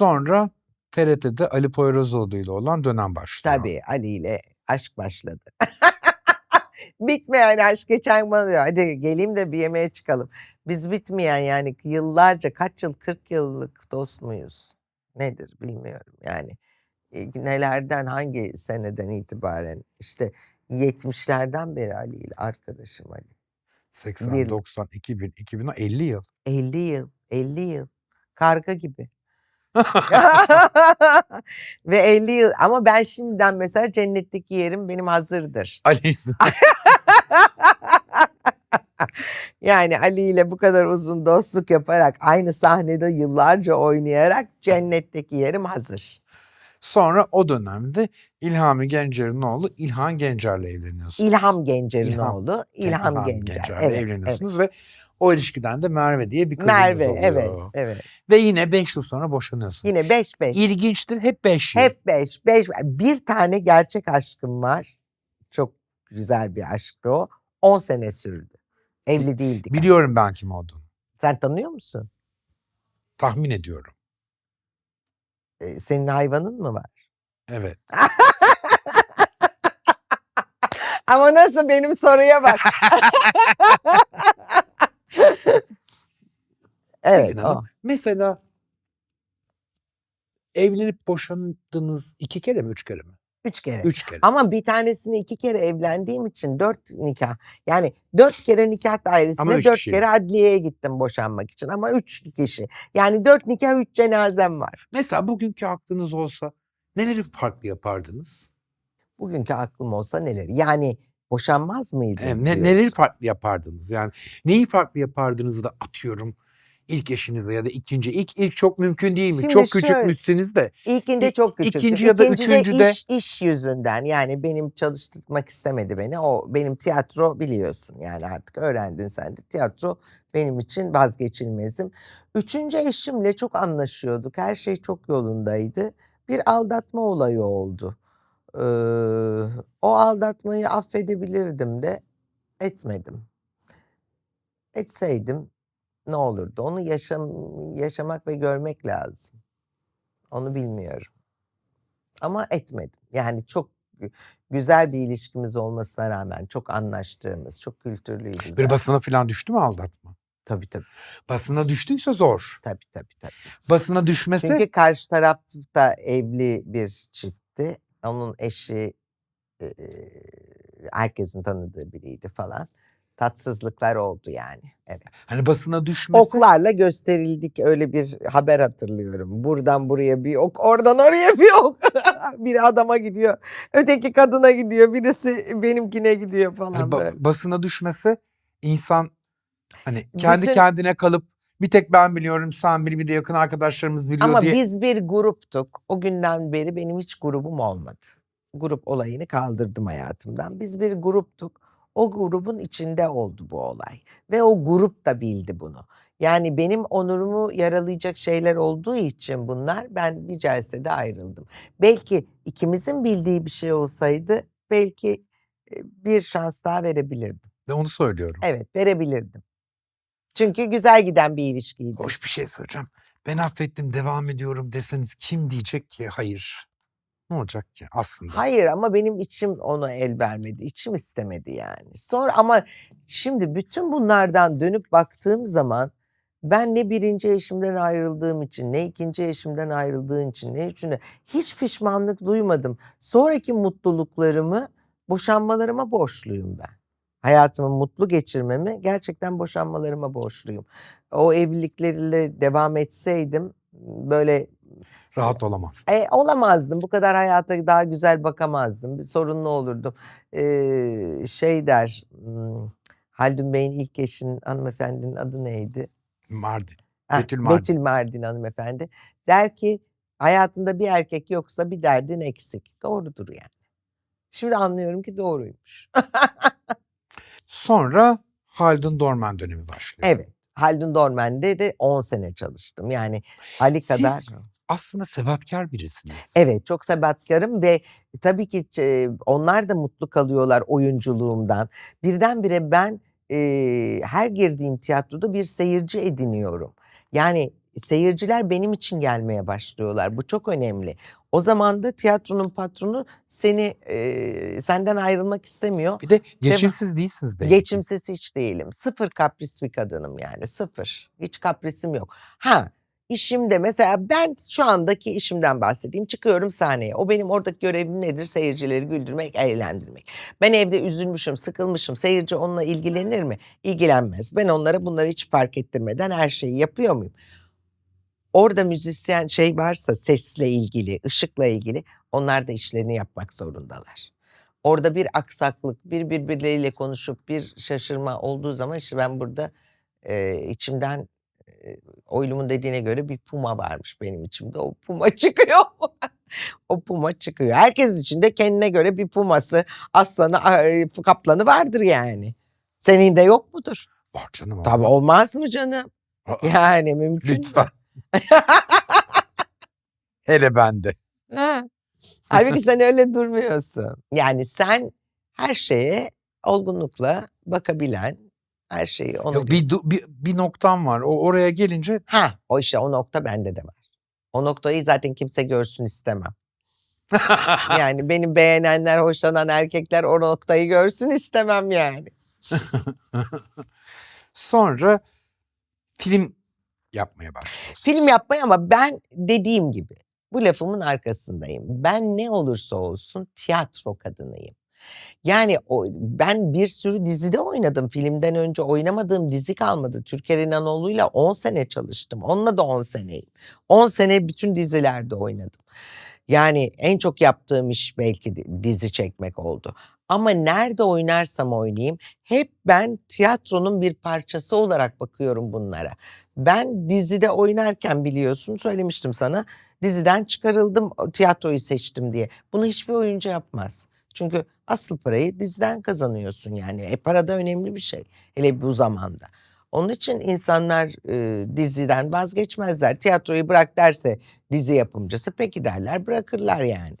Sonra TRT'de Ali Poyrazoğlu ile olan dönem başlıyor. Tabii Ali ile aşk başladı. Bitmeyen aşk geçen bana diyor. Hadi geleyim de bir yemeğe çıkalım. Biz bitmeyen yani yıllarca kaç yıl 40 yıllık dost muyuz? Nedir bilmiyorum yani. E, Nelerden hangi seneden itibaren işte 70'lerden beri Ali ile arkadaşım Ali. 80, Bir- 90, 2000, 2010, 50 yıl. 50 yıl, 50 yıl. Karga gibi. Ve 50 yıl ama ben şimdiden mesela cennetteki yerim benim hazırdır. Yüzünden. Yani Ali ile bu kadar uzun dostluk yaparak aynı sahnede yıllarca oynayarak cennetteki yerim hazır. Sonra o dönemde İlhami Gencer'in oğlu İlhan Gencer'le evleniyorsunuz. İlham Gencer'in İlham. oğlu İlham, Gencer. Gencer'le evet. evleniyorsunuz ve o ilişkiden de Merve diye bir kızınız Merve oluyor. evet evet. Ve yine 5 yıl sonra boşanıyorsunuz. Yine 5 5. İlginçtir hep 5 yıl. Hep 5 5. Bir tane gerçek aşkım var. Çok güzel bir aşktı o. 10 sene sürdü. Evli değildik. Biliyorum ben kim olduğunu. Sen tanıyor musun? Tahmin ediyorum. Ee, Senin hayvanın mı var? Evet. Ama nasıl benim soruya bak. evet Peki hanım. Mesela evlenip boşandınız iki kere mi üç kere mi? Üç kere. Üç kere. Ama bir tanesini iki kere evlendiğim için dört nikah. Yani dört kere nikah Ama dairesine üç dört kişi. kere adliyeye gittim boşanmak için. Ama üç kişi. Yani dört nikah üç cenazem var. Mesela bugünkü aklınız olsa neleri farklı yapardınız? Bugünkü aklım olsa neler? Yani boşanmaz mıydım? E, ne, diyorsun. neleri farklı yapardınız? Yani neyi farklı yapardınız da atıyorum ilk eşinizle ya da ikinci. İlk, ilk çok mümkün değil mi? Şimdi çok şöyle- küçükmüşsünüz de. İlkinde İ- çok küçüktü. ikinci ya da İkincide üçüncüde- iş, iş yüzünden yani benim çalıştırmak istemedi beni. O benim tiyatro biliyorsun yani artık öğrendin sen de tiyatro benim için vazgeçilmezim. Üçüncü eşimle çok anlaşıyorduk. Her şey çok yolundaydı. Bir aldatma olayı oldu. Ee, o aldatmayı affedebilirdim de etmedim. Etseydim ne olurdu? Onu yaşam, yaşamak ve görmek lazım. Onu bilmiyorum. Ama etmedim. Yani çok gü- güzel bir ilişkimiz olmasına rağmen çok anlaştığımız, çok kültürlüydü. Bir basına falan düştü mü aldatma? Tabii tabii Basına düştüyse zor. tabii tabii. tabii. Basına düşmese Çünkü karşı taraf da evli bir çiftti. Onun eşi e, herkesin tanıdığı biriydi falan. Tatsızlıklar oldu yani. Evet. hani basına düşmese Oklarla gösterildik öyle bir haber hatırlıyorum. Buradan buraya bir ok, oradan oraya bir ok. Biri adama gidiyor, öteki kadına gidiyor, birisi benimkine gidiyor falan hani ba- böyle. basına düşmese insan hani kendi Bütün- kendine kalıp bir tek ben biliyorum sen bil bir de yakın arkadaşlarımız biliyor Ama diye. biz bir gruptuk. O günden beri benim hiç grubum olmadı. Grup olayını kaldırdım hayatımdan. Biz bir gruptuk. O grubun içinde oldu bu olay. Ve o grup da bildi bunu. Yani benim onurumu yaralayacak şeyler olduğu için bunlar ben bir celsede ayrıldım. Belki ikimizin bildiği bir şey olsaydı belki e, bir şans daha verebilirdim. Ben onu söylüyorum. Evet verebilirdim. Çünkü güzel giden bir ilişkiydi. Hoş bir şey söyleyeceğim. Ben affettim devam ediyorum deseniz kim diyecek ki hayır? Ne olacak ki aslında? Hayır ama benim içim ona el vermedi. İçim istemedi yani. Sonra ama şimdi bütün bunlardan dönüp baktığım zaman ben ne birinci eşimden ayrıldığım için, ne ikinci eşimden ayrıldığım için, ne üçüncü hiç pişmanlık duymadım. Sonraki mutluluklarımı boşanmalarıma borçluyum ben. Hayatımı mutlu geçirmemi gerçekten boşanmalarıma borçluyum. O evlilikleriyle devam etseydim böyle Rahat olamaz. e, olamazdım. Bu kadar hayata daha güzel bakamazdım. Bir sorunlu olurdum. Ee, şey der, hmm, Haldun Bey'in ilk eşinin hanımefendinin adı neydi? Mardin. Heh, Betül Mardin. Betül Mardin hanımefendi. Der ki hayatında bir erkek yoksa bir derdin eksik. Doğrudur yani. Şimdi anlıyorum ki doğruymuş. Sonra Haldun Dorman dönemi başlıyor. evet. Haldun Dormen'de de 10 sene çalıştım. Yani Ali Siz kadar. Aslında sebatkar birisiniz. Evet çok sebatkarım ve tabii ki onlar da mutlu kalıyorlar oyunculuğumdan. Birdenbire ben e, her girdiğim tiyatroda bir seyirci ediniyorum. Yani seyirciler benim için gelmeye başlıyorlar. Bu çok önemli. O zaman da tiyatronun patronu seni e, senden ayrılmak istemiyor. Bir de geçimsiz değilsiniz belki. Geçimsiz hiç değilim. Sıfır kapris bir kadınım yani sıfır. Hiç kaprisim yok. Ha işimde mesela ben şu andaki işimden bahsedeyim. Çıkıyorum sahneye. O benim oradaki görevim nedir? Seyircileri güldürmek, eğlendirmek. Ben evde üzülmüşüm, sıkılmışım. Seyirci onunla ilgilenir mi? İlgilenmez. Ben onlara bunları hiç fark ettirmeden her şeyi yapıyor muyum? Orada müzisyen şey varsa sesle ilgili, ışıkla ilgili onlar da işlerini yapmak zorundalar. Orada bir aksaklık, bir birbirleriyle konuşup bir şaşırma olduğu zaman işte ben burada e, içimden oylumun dediğine göre bir puma varmış benim içimde. O puma çıkıyor. o puma çıkıyor. Herkes içinde kendine göre bir puması, aslanı, kaplanı vardır yani. Senin de yok mudur? Var canım. Tabii olmaz. olmaz mı canım? Aa, Yani mümkün mü? Lütfen. Hele bende. Ha. Halbuki sen öyle durmuyorsun. Yani sen her şeye olgunlukla bakabilen, her şeyi onu... Yok, bir, du- bir, bir noktam var. O oraya gelince Ha, o işte o nokta bende de var. O noktayı zaten kimse görsün istemem. Yani benim beğenenler, hoşlanan erkekler o noktayı görsün istemem yani. sonra film yapmaya başlıyorsunuz. Film yapmayı ama ben dediğim gibi bu lafımın arkasındayım. Ben ne olursa olsun tiyatro kadınıyım. Yani o, ben bir sürü dizide oynadım. Filmden önce oynamadığım dizi kalmadı. Türker İnanoğlu'yla 10 sene çalıştım. Onunla da 10 seneyim. 10 sene bütün dizilerde oynadım. Yani en çok yaptığım iş belki di- dizi çekmek oldu. Ama nerede oynarsam oynayayım hep ben tiyatronun bir parçası olarak bakıyorum bunlara. Ben dizide oynarken biliyorsun söylemiştim sana diziden çıkarıldım tiyatroyu seçtim diye. Bunu hiçbir oyuncu yapmaz. Çünkü asıl parayı diziden kazanıyorsun yani. E para da önemli bir şey. Hele bu zamanda. Onun için insanlar e, diziden vazgeçmezler. Tiyatroyu bırak derse dizi yapımcısı peki derler bırakırlar yani.